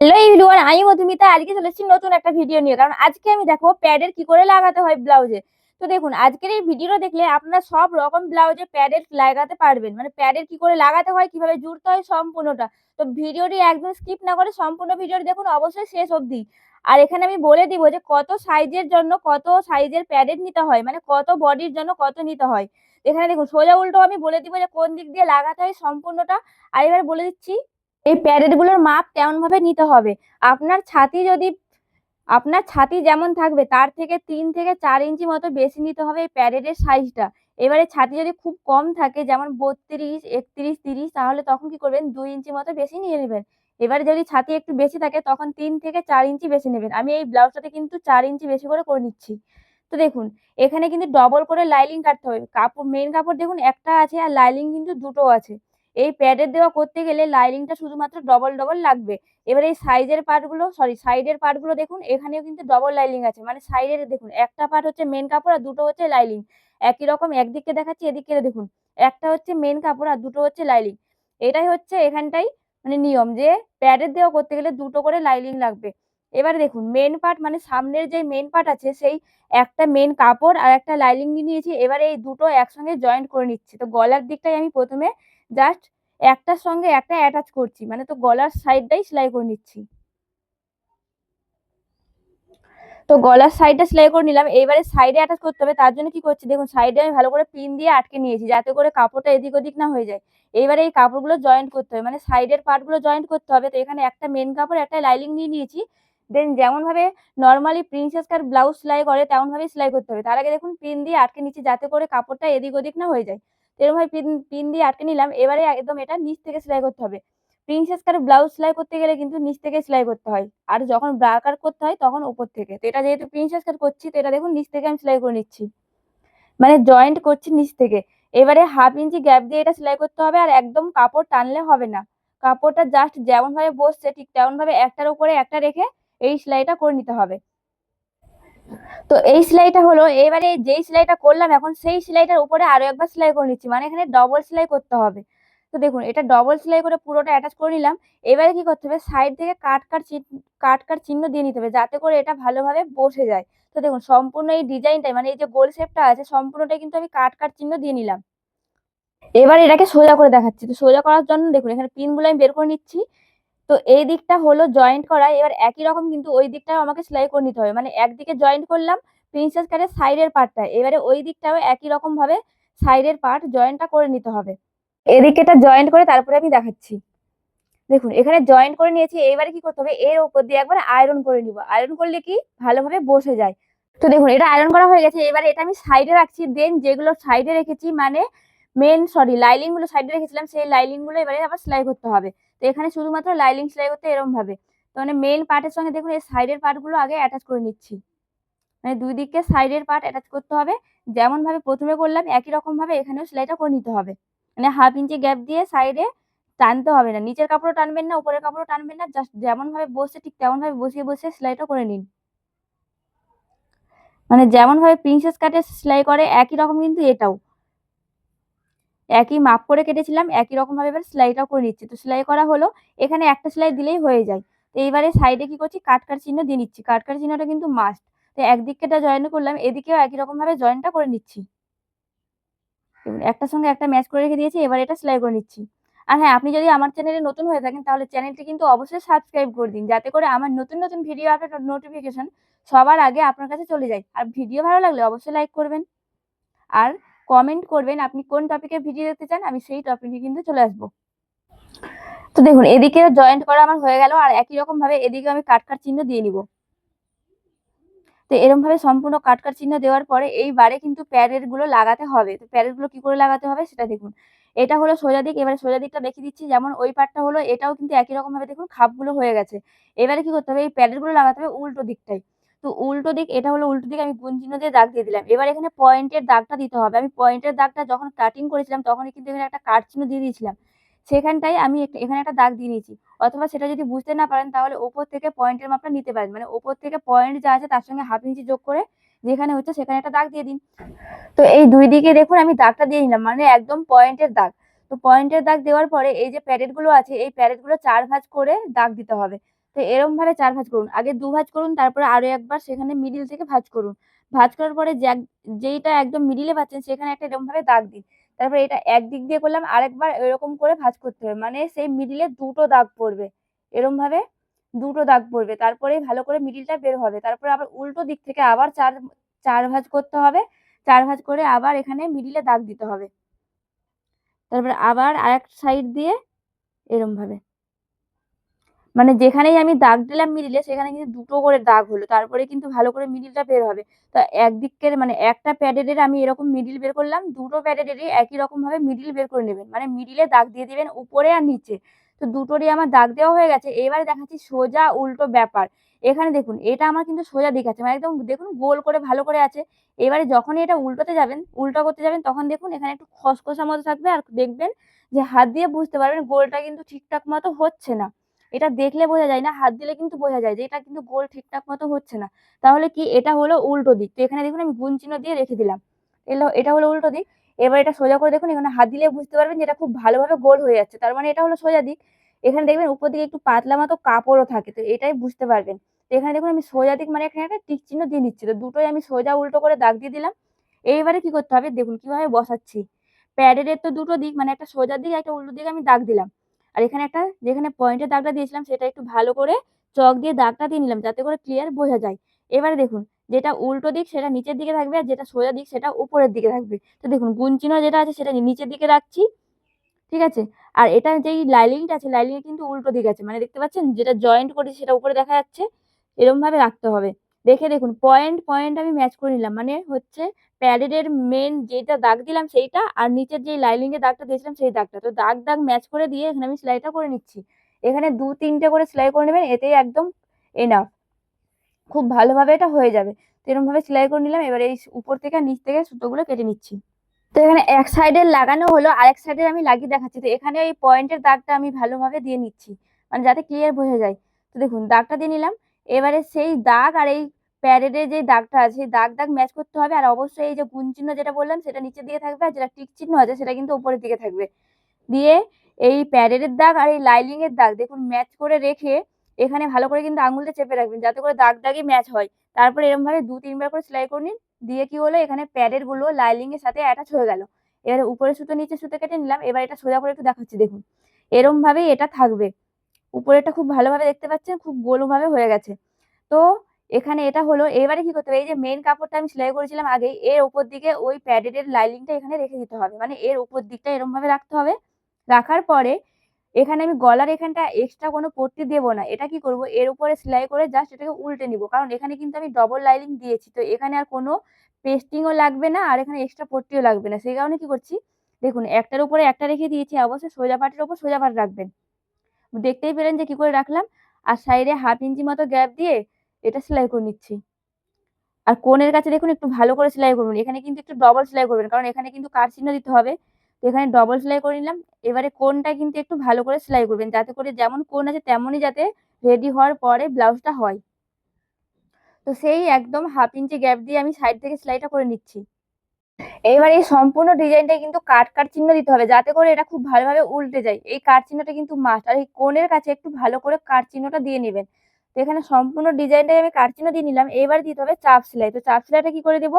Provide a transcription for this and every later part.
Hello everyone, আমি মধুমিতা। আজকে চলে এসেছি নতুন একটা ভিডিও নিয়ে। কারণ আজকে আমি দেখো প্যাডের কি করে লাগাতে হয় ব্লাউজে। তো দেখুন, আজকের এই ভিডিওটা দেখলে আপনারা সব রকম ব্লাউজে প্যাডের লাগাতে পারবেন। মানে প্যাডের কি করে লাগাতে হয়, কীভাবে জুড়তে হয় সম্পূর্ণটা। তো ভিডিওটি একদম স্কিপ না করে সম্পূর্ণ ভিডিওটি দেখুন, অবশ্যই শেষ অবধি। আর এখানে আমি বলে দিব যে কত সাইজের জন্য কত সাইজের প্যাডের নিতে হয় মানে কত বডির জন্য কত নিতে হয়। এখানে দেখুন, সোজা উল্টো আমি বলে দিব যে কোন দিক দিয়ে লাগাতে হয় সম্পূর্ণটা। আর এবার বলে দিচ্ছি এই প্যাডেডগুলোর মাপ কেমন ভাবে নিতে হবে। আপনার ছাতি যদি, আপনার ছাতি যেমন থাকবে, তার থেকে তিন থেকে চার ইঞ্চি মতো বেশি নিতে হবে এই প্যাডেডের সাইজটা এবারে ছাতি যদি খুব কম থাকে, যেমন বত্রিশ, একত্রিশ, তিরিশ, তাহলে তখন কি করবেন? দুই ইঞ্চি মতো বেশি নিয়ে নেবেন। এবারে যদি ছাতি একটু বেশি থাকে, তখন তিন থেকে চার ইঞ্চি বেশি নেবেন। আমি এই ব্লাউজটাতে কিন্তু চার ইঞ্চি বেশি করে করে নিচ্ছি। তো দেখুন, এখানে কিন্তু ডবল করে লাইলিং কাটতে হবে। কাপড় মেন কাপড় দেখুন একটা আছে আর লাইলিং কিন্তু দুটো আছে। এই প্যাডের দেওয়া করতে গেলে লাইনিংটা শুধুমাত্র ডবল ডবল লাগবে। এবার এই সাইজের পার্টগুলো সরি সাইডের পার্টগুলো দেখুন, এখানেও কিন্তু ডবল লাইনিং আছে। মানে সাইডের দেখুন, একটা পার্ট হচ্ছে মেন কাপড় আর দুটো হচ্ছে লাইনিং একই রকম একদিকে দেখাচ্ছি এদিকে দেখুন, একটা হচ্ছে মেন কাপড় আর দুটো হচ্ছে লাইনিং এটাই হচ্ছে এখানটাই মানে নিয়ম যে প্যাডের দেওয়া করতে গেলে দুটো করে লাইনিং লাগবে। এবারে দেখুন মেন পার্ট মানে সামনের যে মেন পার্ট আছে, সেই একটা মেন কাপড় আর একটা লাইলিং নিয়ে নিয়েছি। এবারে এই দুটো একসঙ্গে জয়েন্ট করে নিচ্ছি। তো গলার দিকটাই আমি প্রথমে জাস্ট একটার সঙ্গে একটা অ্যাটাচ করছি। মানে তো গলার সাইডটাই সেলাই করে নিচ্ছি। তো গলার সাইডটা সেলাই করে নিলাম। এইবারে সাইডে অ্যাটাচ করতে হবে। তার জন্য কি করছি? দেখুন সাইডে আমি ভালো করে পিন দিয়ে আটকে নিয়েছি, যাতে করে কাপড়টা এদিক ওদিক না হয়ে যায়। এইবারে এই কাপড়গুলো জয়েন্ট করতে হবে। মানে সাইডের পার্টগুলো জয়েন্ট করতে হবে। তো এখানে একটা মেন কাপড়, একটা লাইলিং নিয়ে নিয়েছি। দেন যেমন ভাবে নর্মালি প্রিন্সেস কার ব্লাউজ সেলাই করে তেমন ভাবে সেলাই করতে হবে। তার আগে দেখুন পিন দিয়ে আটকে নিচ্ছি যাতে করে কাপড়টা এদিক ওদিক না হয়ে যায়। এরকম ভাবে পিন পিন দিয়ে আটকে নিলাম। এবারে একদম এটা নিচ থেকে সেলাই করতে হবে। প্রিন্সেস কার ব্লাউজ সেলাই করতে গেলে কিন্তু নিচ থেকে সেলাই করতে হয়। আর যখন ব্রা কার করতে হয় তখন উপর থেকে। তো এটা যেহেতু প্রিন্সেস কাট করছি, তো এটা দেখুন নিচ থেকে আমি সেলাই করে নিচ্ছি। মানে জয়েন্ট করছি নিচ থেকে। এবারে হাফ ইঞ্চি গ্যাপ দিয়ে এটা সেলাই করতে হবে আর একদম কাপড় টানলে হবে না। কাপড়টা জাস্ট যেমন ভাবে বসছে ঠিক তেমন ভাবে একটার উপরে একটা রেখে এই সেলাইটা করে নিতে হবে। তো এই সেলাইটা হলো, এবারে যেই সেলাইটা করলাম, এখন সেই সেলাইটার উপরে আরও একবার সেলাই করে নিচ্ছি। মানে এখানে ডবল সেলাই করতে হবে। তো দেখুন, এটা ডবল সেলাই করে পুরোটা অ্যাটাচ করে নিলাম। এবারে কি করতে হবে? সাইড থেকে কাট কাট কাট কাট চিহ্ন দিয়ে নিতে হবে, যাতে করে এটা ভালোভাবে বসে যায়। তো দেখুন, সম্পূর্ণ এই ডিজাইনটাই মানে এই যে গোল শেপটা আছে, সম্পূর্ণটাই কিন্তু আমি কাট কাট চিহ্ন দিয়ে নিলাম। এবার এটাকে সোজা করে দেখাচ্ছি। তো সোজা করার জন্য দেখুন, এখানে পিনগুলো আমি বের করে নিচ্ছি। তো এই দিকটা হলো জয়েন্ট করা, এবার একই রকম কিন্তু ওই দিকটাও আমাকে সেলাই করে নিতে হবে। মানে একদিকে জয়েন্ট করলাম প্রিন্সেস কাটের সাইডের পার্টটা এবারে ওই দিকটাও একই রকম ভাবে সাইডের পার্ট জয়েন্টটা করে নিতে হবে। এদিকেটা জয়েন্ট করে তারপরে আমি দেখাচ্ছি। দেখুন, এখানে জয়েন্ট করে নিয়েছি, এবারে কি করতে হবে, এর উপর দিয়ে একবার আয়রন করে নিব। আয়রন করলে কি? ভালোভাবে বসে যায়। তো দেখুন, এটা আয়রন করা হয়ে গেছে, এবারে এটা আমি সাইডে রাখছি। দেন যেগুলো সাইডে রেখেছি মানে মেন সরি লাইলিংগুলো সাইডে রেখেছিলাম, সেই লাইলিংগুলো এবারে আবার সেলাই করতে হবে। তো এখানে শুধুমাত্র লাইলিং সেলাই করতে এরকম ভাবে। তো মানে মেন পার্টের সঙ্গে দেখুন এই সাইডের পার্টগুলো আগে অ্যাটাচ করে নিচ্ছি। মানে দুই দিকে সাইডের পার্ট অ্যাটাচ করতে হবে। যেমন ভাবে প্রথমে করলাম, একই রকম ভাবে এখানেও সেলাইটা করে নিতে হবে। মানে হাফ ইঞ্চি গ্যাপ দিয়ে সাইডে টানতে হবে না। নিচের কাপড়ও টানবেন না, উপরের কাপড়ও টানবেন না জাস্ট যেমন ভাবে বসে ঠিক তেমন ভাবে বসিয়ে বসিয়ে সেলাইটা করে নিন। মানে যেমন ভাবে প্রিন্সেস কাটে সেলাই করে, একই রকম কিন্তু এটাও। একই মাপ করে কেটেছিলাম, একই রকম ভাবে এবার সেলাইটাও করে নিচ্ছি। তো সেলাই করা হলো, এখানে একটা সেলাই দিলেই হয়ে যায়। তো এইবারে সাইডে কি করছি? কাটকার চিহ্ন দিয়ে নিচ্ছি। কাটকার চিহ্নটা কিন্তু মাস্ট তো একদিকটা জয়েন করলাম, এদিকেও একই রকম ভাবে জয়েনটা করে নিচ্ছি। একটার সঙ্গে একটা ম্যাচ করে রেখে দিয়েছি, এবার এটা সেলাই করে নিচ্ছি। আর হ্যাঁ আপনি যদি আমার চ্যানেলে নতুন হয়ে থাকেন, তাহলে চ্যানেলটি কিন্তু অবশ্যই সাবস্ক্রাইব করে দিন। যাতে করে আমার নতুন নতুন ভিডিও আপডেট নোটিফিকেশন সবার আগে আপনার কাছে চলে যায়। আর ভিডিও ভালো লাগলে অবশ্যই লাইক করবেন। আর কমেন্ট করবেন আপনি কোন টপিকে ভিডিও দেখতে চান, আমি সেই টপিকে কিন্তু চলে আসব। তো দেখুন, এদিকে জয়েন্ট করা আমার হয়ে গেল, আর একই রকম ভাবে এদিকে আমি কাটকার চিহ্ন দিয়ে নিব। তো এরকম ভাবে সম্পূর্ণ কাটকার চিহ্ন দেওয়ার পরে এইবারে কিন্তু প্যারেরগুলো লাগাতে হবে। তো প্যারেরগুলো কি করে লাগাতে হবে সেটা দেখুন। এটা হলো সোজা দিক, এবারে সোজা দিকটা দেখিয়ে দিচ্ছি। যেমন ওই পাটটা হলো, এটাও কিন্তু একই রকম ভাবে দেখুন, খাপগুলো হয়ে গেছে। এবারে কি করতে হবে? এই প্যাডেরগুলো লাগাতে হবে উল্টো দিকটাই তো উল্টো দিক, এটা হলো উল্টো দিক, আমি গুণ চিহ্ন দিয়ে দাগ দিয়ে দিলাম। এবার এখানে পয়েন্টের দাগটা দিতে হবে। আমি পয়েন্টের দাগটা যখন কাটিং করেছিলাম, তখনই কিন্তু এখানে একটা কাট চিহ্ন দিয়ে দিয়েছিলাম। সেখানটাই আমি এখানে একটা দাগ দিয়ে নিয়েছি। অথবা সেটা যদি বুঝতে না পারেন, তাহলে ওপর থেকে পয়েন্টের মাপটা নিতে পারেন। মানে ওপর থেকে পয়েন্ট যা আছে, তার সঙ্গে হাফ ইঞ্চি যোগ করে যেখানে হচ্ছে, সেখানে একটা দাগ দিয়ে দিন। তো এই দুই দিকে দেখুন, আমি দাগটা দিয়ে নিলাম। মানে একদম পয়েন্টের দাগ। তো পয়েন্টের দাগ দেওয়ার পরে এই যে প্যারেটগুলো আছে, এই প্যারেটগুলো চার ভাঁজ করে দাগ দিতে হবে। তো এরম ভাবে চার ভাঁজ করুন। আগে দু ভাঁজ করুন, তারপরে আরও একবার সেখানে মিডিল থেকে ভাঁজ করুন। ভাঁজ করার পরে যেইটা একদম মিডিলে পাচ্ছেন সেখানে একটা এরকম ভাবে দাগ দিন। তারপরে এটা একদিক দিয়ে করলাম, আরেকবার এরকম করে ভাঁজ করতে হবে। মানে সেই মিডিলে দুটো দাগ পড়বে। এরম ভাবে দুটো দাগ পড়বে। তারপরেই ভালো করে মিডিলটা বের হবে। তারপরে আবার উল্টো দিক থেকে আবার চার চার ভাঁজ করতে হবে। চার ভাঁজ করে আবার এখানে মিডিলে দাগ দিতে হবে। তারপরে আবার আরেক সাইড দিয়ে এরম ভাবে। মানে যেখানেই আমি দাগ দিলাম মিডিলে সেখানে কিন্তু দুটো করে দাগ হলো। তারপরে কিন্তু ভালো করে মিডিলটা বের হবে। তো একদিকের মানে একটা প্যাডেডের আমি এরকম মিডিল বের করলাম, দুটো প্যাডেডেরই একই রকম ভাবে মিডিল বের করে নেবেন। মানে মিডিলে দাগ দিয়ে দিবেন উপরে আর নিচে। তো দুটোরই আমার দাগ দেওয়া হয়ে গেছে। এবারে দেখাচ্ছি সোজা উল্টো ব্যাপার। এখানে দেখুন, এটা আমার কিন্তু সোজা দিক আছে। মানে একদম দেখুন গোল করে ভালো করে আছে। এবারে যখনই এটা উল্টোতে যাবেন, উল্টো করতে যাবেন, তখন দেখুন এখানে একটু খসখসা মতো থাকবে। আর দেখবেন যে হাত দিয়ে বুঝতে পারবেন গোলটা কিন্তু ঠিকঠাক মতো হচ্ছে না। এটা দেখলে বোঝা যায় না, হাত দিলে কিন্তু বোঝা যায় যে এটা কিন্তু গোল ঠিকঠাক মতো হচ্ছে না। তাহলে কি এটা হলো উল্টো দিক? তো এখানে দেখুন আমি গুণ চিহ্ন দিয়ে রেখে দিলাম। এটা হলো উল্টো দিক। এবার এটা সোজা করে দেখুন, এখানে হাত দিলে বুঝতে পারবেন যে এটা খুব ভালোভাবে গোল হয়ে যাচ্ছে। তার মানে এটা হলো সোজা দিক। এখানে দেখবেন উপর দিকে একটু পাতলা মতো কাপড়ও থাকে, তো এটাই বুঝতে পারবেন। তো এখানে দেখুন আমি সোজা দিক মানে এখানে একটা টিক চিহ্ন দিয়ে নিচ্ছি। তো দুটোই আমি সোজা উল্টো করে দাগ দিয়ে দিলাম। এইবারে কি করতে হবে? দেখুন কীভাবে বসাচ্ছি। প্যাডের তো দুটো দিক মানে একটা সোজা দিক, একটা উল্টো দিকে আমি দাগ দিলাম। আর এখানে একটা, যেখানে পয়েন্টের দাগটা দিয়েছিলাম, সেটা একটু ভালো করে চক দিয়ে দাগটা দিয়ে নিলাম, যাতে করে ক্লিয়ার বোঝা যায়। এবারে দেখুন, যেটা উল্টো দিক সেটা নিচের দিকে থাকবে, আর যেটা সোজা দিক সেটা উপরের দিকে থাকবে। তো দেখুন, গুণ চিহ্ন যেটা আছে, সেটা নিচের দিকে রাখছি, ঠিক আছে? আর এটা যেই লাইলিংটা আছে লাইলিংয়ে কিন্তু উল্টো দিক আছে মানে দেখতে পাচ্ছেন? যেটা জয়েন্ট করেছি, সেটা উপরে দেখা যাচ্ছে এরকম ভাবে রাখতে হবে। দেখে দেখুন পয়েন্ট পয়েন্ট আমি ম্যাচ করে নিলাম। মানে হচ্ছে প্যাডেডের মেন যেটা দাগ দিলাম সেইটা আর নিচের যে লাইনিং এর দাগটা দিয়েছিলাম সেই দাগটা। তো দাগ দাগ ম্যাচ করে দিয়ে এখানে আমি সেলাইটা করে নিচ্ছি। এখানে দু, তিনটে করে সেলাই করে নেবেন, এতেই একদম এনাফ খুব ভালোভাবে এটা হয়ে যাবে। তো এরকম ভাবে সেলাই করে নিলাম, এবার এই উপর থেকে নিচ থেকে সুতোগুলো কেটে নিচ্ছি। তো এখানে এক সাইডে লাগানো হলো, আরেক সাইডে আমি লাগিয়ে দেখাচ্ছি। তো এখানে এই পয়েন্টের দাগটা আমি ভালোভাবে দিয়ে নিচ্ছি মানে যাতে ক্লিয়ার বোঝা যায়। তো দেখুন, দাগটা দিয়ে নিলাম। এবারে সেই দাগ আর এই প্যারেডের যে দাগটা আছে, সেই দাগ দাগ ম্যাচ করতে হবে। আর অবশ্যই এই যে গুণ চিহ্ন যেটা বললাম, সেটা নিচের দিকে থাকবে আর যেটা টিক চিহ্ন আছে, সেটা কিন্তু উপরের দিকে থাকবে। দিয়ে এই প্যারেডের দাগ আর এই লাইলিং এর দাগ, দেখুন ম্যাচ করে রেখে এখানে ভালো করে কিন্তু আঙুলটা চেপে রাখবেন, যাতে করে দাগ দাগই ম্যাচ হয়। তারপর এরকম ভাবে দু, তিনবার করে সেলাই করে নিন। দিয়ে কি হলো, এখানে প্যাডেরগুলো লাইলিং এর সাথে অ্যাটাচ হয়ে গেল। এবারে উপরে সুতো, নিচে সুতো কেটে নিলাম। এবার এটা সোজা করে একটু দেখাচ্ছি, দেখুন। এরম ভাবেই এটা থাকবে। উপরেটা খুব ভালোভাবে দেখতে পাচ্ছেন, খুব গোলভাবে হয়ে গেছে। তো এখানে এটা হলো, এবারে কি করতে হবে? এই যে মেন কাপড়টা আমি সেলাই করেছিলাম আগে এর উপর দিকে ওই প্যাডেডের লাইনিংটা এখানে রেখে দিতে হবে। মানে এর উপর দিকটা এরকম ভাবে রাখতে হবে। রাখার পরে এখানে আমি গলার এখানটা এক্সট্রা কোনো পট্টি দেবো না। এটা কি করব? এর উপরে সেলাই করে জাস্ট এটাকে উল্টে নিব। কারণ এখানে কিন্তু আমি ডবল লাইনিং দিয়েছি। তো এখানে আর কোনো পেস্টিংও লাগবে না, আর এখানে এক্সট্রা পট্টিও লাগবে না। সেই কারণে কি করছি? দেখুন, একটার উপরে একটা রেখে দিয়েছি। অবশ্যই সোজা পাটের উপর সোজা পাট রাখবেন। দেখতেই পেলেন যে কি করে রাখলাম? আর সাইডে হাফ ইঞ্চি মতো গ্যাপ দিয়ে এটা সেলাই করে নিচ্ছি। আর কোণের কাছে দেখুন একটু ভালো করে সেলাই করুন। এখানে কিন্তু একটু ডবল সেলাই করবেন, কারণ এখানে কিন্তু কার চিহ্ন দিতে হবে। তো এখানে ডবল সেলাই করে নিলাম। এবারে কোনটা কিন্তু একটু ভালো করে সেলাই করবেন, যাতে করে যেমন কোন আছে তেমনই যাতে রেডি হওয়ার পরে ব্লাউজটা হয়। তো সেই একদম হাফ ইঞ্চি গ্যাপ দিয়ে আমি সাইড থেকে সেলাইটা করে নিচ্ছি। এইবার এই সম্পূর্ণ ডিজাইনটা কিন্তু কাট কাট চিহ্ন দিতে হবে, যাতে করে এটা খুব ভালোভাবে উল্টে যায়। এই কাট চিহ্নটা কিন্তু মাস্ট আর এই কোণের কাছে একটু ভালো করে কাট চিহ্নটা দিয়ে নেবেন। তো এখানে সম্পূর্ণ ডিজাইনটাই আমি কাট দিয়ে নিলাম। এবার দিতে হবে চাপ সেলাই। তো চাপ সেলাইটা কি করে দেবো?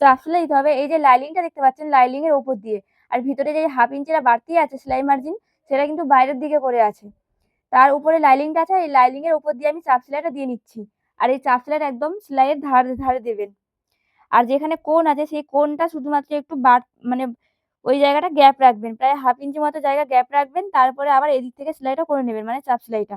চাপ সেলাই দিতে হবে। এই যে লাইলিংটা দেখতে পাচ্ছেন লাইলিং এর ওপর দিয়ে। আর ভিতরে যে হাফ ইঞ্চিটা বাড়তি আছে সেলাই মার্জিন, সেটা কিন্তু বাইরের দিকে করে আছে। তার উপরে লাইলিংটা আছে, এই লাইলিং এর উপর দিয়ে আমি চাপ সেলাইটা দিয়ে নিচ্ছি। আর এই চাপ সেলাইটা একদম সেলাইয়ের ধারে ধারে দেবেন। আর যেখানে কোন আছে, সেই কোনটা শুধুমাত্র একটু বাড় মানে ওই জায়গাটা গ্যাপ রাখবেন। প্রায় হাফ ইঞ্চি মতো জায়গা গ্যাপ রাখবেন। তারপরে আবার এদিক থেকে সেলাইটা করে নেবেন মানে চাপ সেলাইটা।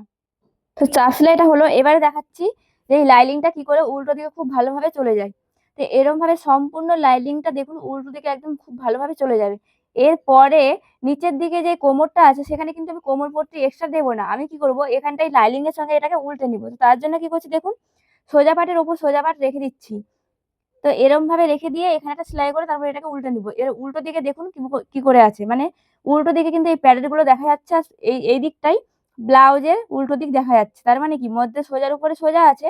তো চাপ সেলাইটা হলো। এবারে দেখাচ্ছি যে এই লাইলিংটা কি করে উল্টো দিকে খুব ভালোভাবে চলে যায়। তো এরমভাবে সম্পূর্ণ লাইলিংটা দেখুন উল্টো দিকে একদম খুব ভালোভাবে চলে যাবে। এরপরে নিচের দিকে যে কোমরটা আছে, সেখানে কিন্তু আমি কোমর পট্টি এক্সট্রা দেবো না। আমি কি করব? এখানটাই লাইলিং এর সঙ্গে এটাকে উল্টে নিব। তো তার জন্য কি করছি দেখুন, সোজা পাটের ওপর সোজা পাট রেখে দিচ্ছি। তো এরমভাবে রেখে দিয়ে এখানে একটা সেলাই করে তারপর এটাকে উল্টে নিব। এর উল্টো দিকে দেখুন কি- করে আছে। মানে উল্টো দিকে কিন্তু এই প্যাডেলগুলো দেখা যাচ্ছে এই এই দিকটাই ব্লাউজের উল্টো দিক দেখা যাচ্ছে। তার মানে কি? মধ্যে সোজার উপরে সোজা আছে।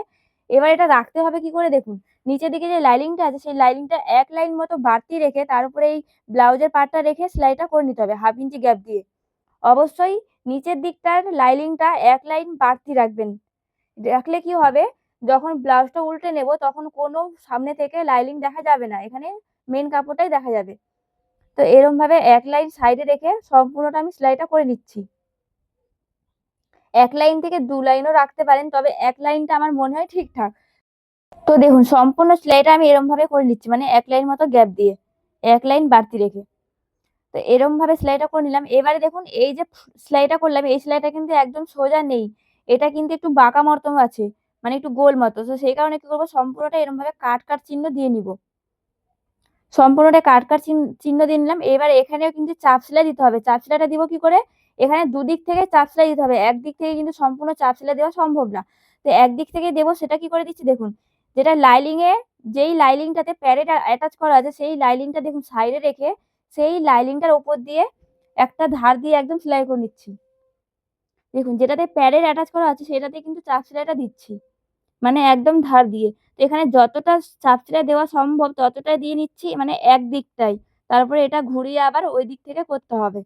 এবার এটা রাখতে হবে কি করে? দেখুন, নিচের দিকে যে লাইনিংটা আছে, সেই লাইনিংটা এক লাইন মতো বাড়তি রেখে তার উপরে এই ব্লাউজের পার্টটা রেখে সেলাইটা করে নিতে হবে হাফ ইঞ্চি গ্যাপ দিয়ে। অবশ্যই নিচের দিকটার লাইনিংটা এক লাইন বাড়তি রাখবেন। রাখলে কি হবে? যখন ব্লাউজটা উল্টে নেব, তখন কোনো সামনে থেকে লাইনিং দেখা যাবে না। এখানে মেন কাপড়টাই দেখা যাবে। তো এরম ভাবে এক লাইন সাইডে রেখে সম্পূর্ণটা আমি সেলাইটা করে নিচ্ছি। এক লাইন থেকে দু লাইনও রাখতে পারেন, তবে এক লাইনটা আমার মনে হয় ঠিকঠাক। তো দেখুন, সম্পূর্ণ সেলাইটা আমি এরম ভাবে করে নিচ্ছি মানে এক লাইন মতো গ্যাপ দিয়ে, এক লাইন বাড়তি রেখে। তো এরম ভাবে সেলাইটা করে নিলাম। এবারে দেখুন, এই যে সেলাইটা করলাম, এই সেলাইটা কিন্তু একদম সোজা নেই। এটা কিন্তু একটু বাঁকা মতো আছে মানে একটু গোল মতো। তো সেই কারণে কি করব, সম্পূর্ণটা এরম ভাবে কাট কাট চিহ্ন দিয়ে নিব। সম্পূর্ণটা কাট কাট চিহ্ন দিয়ে নিলাম। এবার এখানেও কিন্তু চাপ সেলাই দিতে হবে। চাপ সেলাইটা দিব কি করে? এখানে দুদিক থেকে চাপ সেলাই দিতে হবে। একদিক থেকে কিন্তু সম্পূর্ণ চাপ সেলাই দেওয়া সম্ভব না। তো একদিক থেকে দেবো, সেটা কি করে দিচ্ছি দেখুন, যেটা লাইলিং এ, যেই লাইলিংটাতে প্যারেট অ্যাটাচ করা আছে, সেই লাইলিংটা দেখুন সাইডে রেখে, সেই লাইলিংটার ওপর দিয়ে একটা ধার দিয়ে একদম সেলাই করে নিচ্ছি। দেখুন, যেটাতে প্যারের অ্যাটাচ করা আছে, সেটাতে কিন্তু চাপ সেলাইটা দিচ্ছি। মানে একদম ধার দিয়ে। তো এখানে যতটা চাপ সেলাই দেওয়া সম্ভব, ততটাই দিয়ে নিচ্ছি মানে এক দিকটাই তারপরে এটা ঘুরিয়ে আবার ওই দিক থেকে করতে হবে।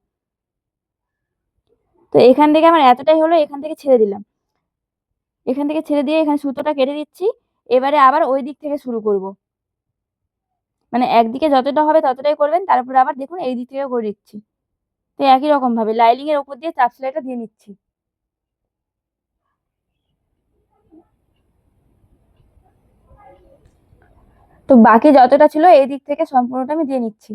তো এখান থেকে আমার এতটাই হলো, এখান থেকে ছেড়ে দিলাম। এখান থেকে ছেড়ে দিয়ে এখানে সুতোটা কেটে দিচ্ছি। এবারে আবার ওই দিক থেকে শুরু করব। মানে একদিকে যতটা হবে ততটাই করবেন, তারপরে আবার দেখুন এই দিক থেকে করে দিচ্ছি। তো একই রকম ভাবে লাইনিং এর উপর দিয়ে চাপ সেলাইটা দিয়ে নিচ্ছি। তো বাকি যতটা ছিল এই দিক থেকে সম্পূর্ণটা আমি দিয়ে নিচ্ছি।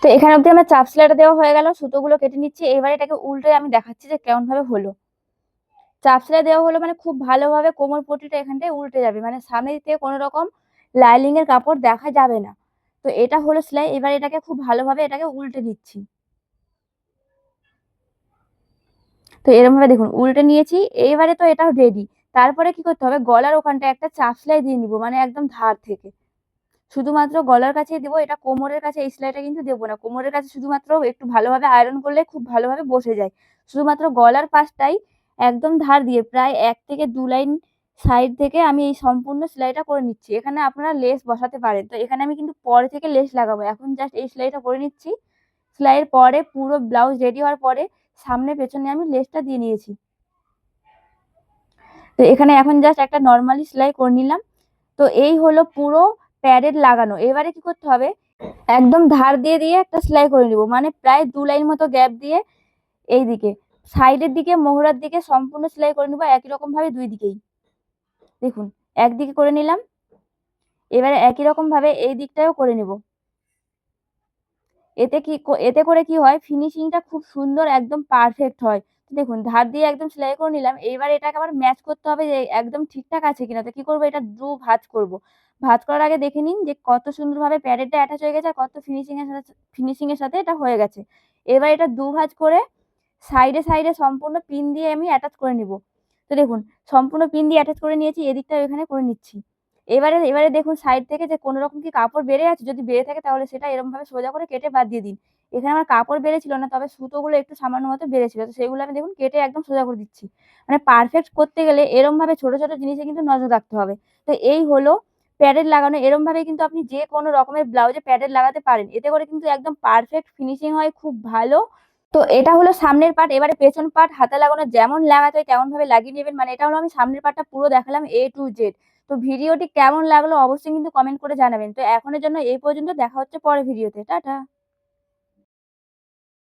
তো এখানে অবধি আমার চাপ সেলাইটা দেওয়া হয়ে গেল, সুতোগুলো কেটে নিচ্ছি। এবারে এটাকে উল্টে আমি দেখাচ্ছি যে কেমন ভাবে হলো। চাপ সেলাই দেওয়া হলো মানে খুব ভালোভাবে কোমর পট্টিটা এখানটায় উল্টে যাবে মানে সামনে থেকে কোনো রকম লাইনিং এর কাপড় দেখা যাবে না। তো এটা হলো সেলাই, এবার এটাকে খুব ভালোভাবে এটাকে উল্টে দিচ্ছি তো এরকম ভাবে দেখুন, উল্টে নিয়েছি, এবারে তো এটা রেডি তারপরে কি করতে হবে, গলার ওখানটা একটা চাপ সেলাই দিয়ে নিব মানে একদম ধার থেকে। শুধুমাত্র গলার কাছেই দেবো, এটা কোমরের কাছে, এই সেলাইটা কিন্তু দেবো না। কোমরের কাছে শুধুমাত্র একটু ভালোভাবে আয়রন করলে খুব ভালোভাবে বসে যায়। শুধুমাত্র গলার পাশটাই একদম ধার দিয়ে প্রায় এক থেকে দু লাইন সাইড থেকে আমি এই সম্পূর্ণ সেলাইটা করে নিচ্ছি। এখানে আপনারা লেস বসাতে পারেন। তো এখানে আমি কিন্তু পরে থেকে লেস লাগাবো। এখন জাস্ট এই সেলাইটা করে নিচ্ছি। সেলাইয়ের পরে পুরো ব্লাউজ রেডি হওয়ার পরে সামনে পেছনে আমি লেসটা দিয়ে নিয়েছি। তো এখানে এখন জাস্ট একটা নর্মালি সেলাই করে নিলাম। তো এই হলো পুরো প্যাডের লাগানো। এবারে কি করতে হবে? একদম ধার দিয়ে দিয়ে একটা সেলাই করে নিব। মানে প্রায় দু লাইন মতো গ্যাপ দিয়ে এই দিকে সাইডের দিকে, মোহরার দিকে সম্পূর্ণ সেলাই করে নিব একই রকম ভাবে দুই দিকেই। দেখুন, একদিকে করে নিলাম, এবারে একই রকম ভাবে এই দিকটাও করে নিব। এতে কি এতে করে কি হয়? ফিনিশিংটা খুব সুন্দর, একদম পারফেক্ট হয়। দেখুন, ধার দিয়ে একদম সেলাই করে নিলাম। এবার এটাকে আবার ম্যাচ করতে হবে যে একদম ঠিকঠাক আছে কিনা। তো কি করব? এটা দু ভাঁজ করব। ভাঁজ করার আগে দেখে নিন যে কত সুন্দরভাবে প্যাডেরটা অ্যাটাচ হয়ে গেছে আর কত ফিনিশিং এর সাথে ফিনিশিং এর সাথে এটা হয়ে গেছে। এবার এটা দু ভাঁজ করে সাইডে সাইডে সম্পূর্ণ পিন দিয়ে আমি অ্যাটাচ করে নিব। তো দেখুন, সম্পূর্ণ পিন দিয়ে অ্যাটাচ করে নিয়েছি এদিকটা এখানে করে নিচ্ছি। এবারে এবারে দেখুন সাইড থেকে যে কোনো রকম কি কাপড় বেড়ে আছে, যদি বেড়ে থাকে তাহলে সেটা এরকম ভাবে সোজা করে কেটে বাদ দিয়ে দিন। এখানে আমার কাপড় বেড়েছিল না, তবে সুতোগুলো একটু সামান্য মতো বেড়েছিল, তো সেগুলো আমি দেখুন কেটে একদম সোজা করে দিচ্ছি। মানে পারফেক্ট করতে গেলে এরম ভাবে ছোট ছোট জিনিসে কিন্তু নজর রাখতে হবে। তো এই হলো প্যাডের লাগানো এরম ভাবে কিন্তু আপনি যে কোনো রকমের ব্লাউজে প্যাডেড লাগাতে পারেন। এতে করে কিন্তু একদম পারফেক্ট ফিনিশিং হয়, খুব ভালো। তো এটা হলো সামনের পার্ট এবারে পেছন পার্ট হাতে লাগানো যেমন লাগাতে হয় তেমন ভাবে লাগিয়ে নেবেন। মানে এটা হলো আমি সামনের পার্টটা পুরো দেখালাম এ টু জেড তো ভিডিওটি কেমন লাগল অবশ্যই কিন্তু কমেন্ট করে জানাবেন। তো এখনের জন্য এই পর্যন্ত, দেখা হচ্ছে পরে ভিডিওতে। টাটা!